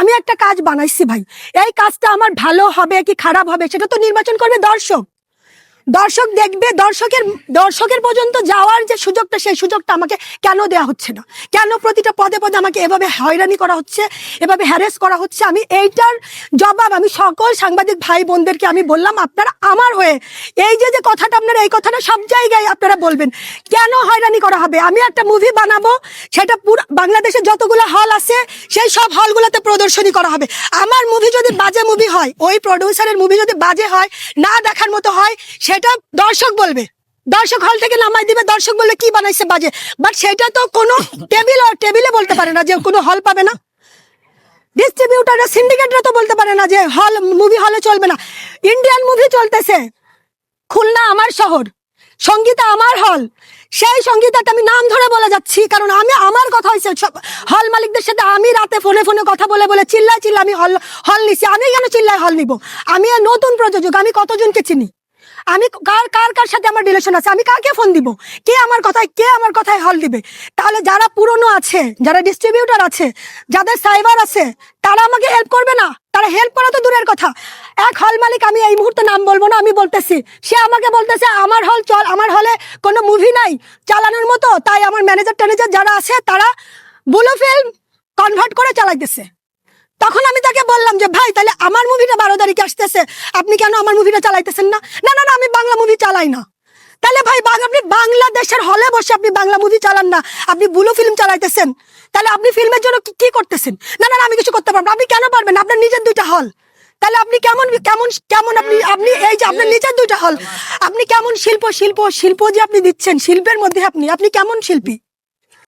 আমি একটা কাজ বানাইছি ভাই। এই কাজটা আমার ভালো হবে কি খারাপ হবে সেটা তো নির্বাচন করবে দর্শক। দর্শক দেখবে, দর্শকের দর্শকের পর্যন্ত যাওয়ার যে সুযোগটা, সেই সুযোগটা আমাকে কেন দেওয়া হচ্ছে না? কেন প্রতিটা পদে পদে আমাকে এভাবে হয়রানি করা হচ্ছে, এভাবে হ্যারেস করা হচ্ছে? আমি এইটার জবাব আমি সকল সাংবাদিক ভাই বোনদেরকে আমি বললাম, আপনারা আমার হয়ে এই যে যে কথাটা আপনারা, এই কথাটা সব জায়গায় আপনারা বলবেন, কেন হয়রানি করা হবে? আমি একটা মুভি বানাবো, সেটা পুরো বাংলাদেশে যতগুলো হল আছে, সেই সব হলগুলোতে প্রদর্শনী করা হবে। আমার মুভি যদি বাজে মুভি হয়, ওই প্রডিউসারের মুভি যদি বাজে হয়, না দেখার মতো হয় সেটা দর্শক বলবে। দর্শক হল থেকে নামাই দিবে, দর্শক বলবে কি বানাইছে বাজে। বাট সেটা তো কোনো টেবিল টেবিলে বলতে পারে না যে কোনো হল পাবে না। ডিস্ট্রিবিউটাররা সিন্ডিকেটরা তো বলতে পারে না যে হল মুভি হলে চলবে না। ইন্ডিয়ান মুভি চলতেছে। খুলনা আমার শহর। সঙ্গীতা আমার হল সেই সঙ্গীতাটা আমি নাম ধরে বলে যাচ্ছি, কারণ আমি, আমার কথা হয়েছে হল মালিকদের সাথে আমি রাতে ফোনে ফোনে কথা বলে বলে চিল্লায় চিল্লা আমি হল হল নিছি। আমি কেন চিল্লায় হল নিব? আমি নতুন প্রযোজক, আমি কতজনকে চিনি? আমি কার কার কার সাথে আমার রিলেশন আছে? আমি কাকে ফোন দিব? কে আমার কথায়, কে আমার কথায় হল দিবে? তাহলে যারা পুরনো আছে, যারা ডিস্ট্রিবিউটার আছে, যাদের সাইবার আছে, তারা আমাকে হেল্প করবে না? তারা হেল্প করা তো দূরের কথা। এক হল মালিক, আমি এই মুহূর্তে নাম বলব না, আমি বলতেছি, সে আমাকে বলতেছে, আমার হল চল, আমার হলে কোনো মুভি নাই, চালানোর মতো, তাই আমার ম্যানেজার ট্যানেজার যারা আছে, তারা বুলো ফিল্ম কনভার্ট করে চালাইতেছে। তখন আমি তাকে বললাম যে, ভাই, তাহলে আমার মুভিটা বারো তারিখে আসতেছে, আপনি কেন আমার মুভিটা চালাইতেছেন না না না না আমি বাংলা মুভি চালাই না। তাহলে ভাই আপনি বাংলাদেশের হলে বসে আপনি বাংলা মুভি চালান না। আপনি বুলু ফিল্ম চালাইতেছেন। তাহলে আপনি ফিল্মের জন্য কি- করতেছেন? না না আমি কিছু করতে পারব। আপনি কেন পারবেন আপনার নিজের দুইটা হল। তাহলে আপনি কেমন কেমন কেমন আপনি আপনি এই যে আপনার নিজের দুইটা হল। আপনি কেমন শিল্প শিল্প শিল্প যে আপনি দিচ্ছেন, শিল্পের মধ্যে আপনি আপনি কেমন শিল্পী?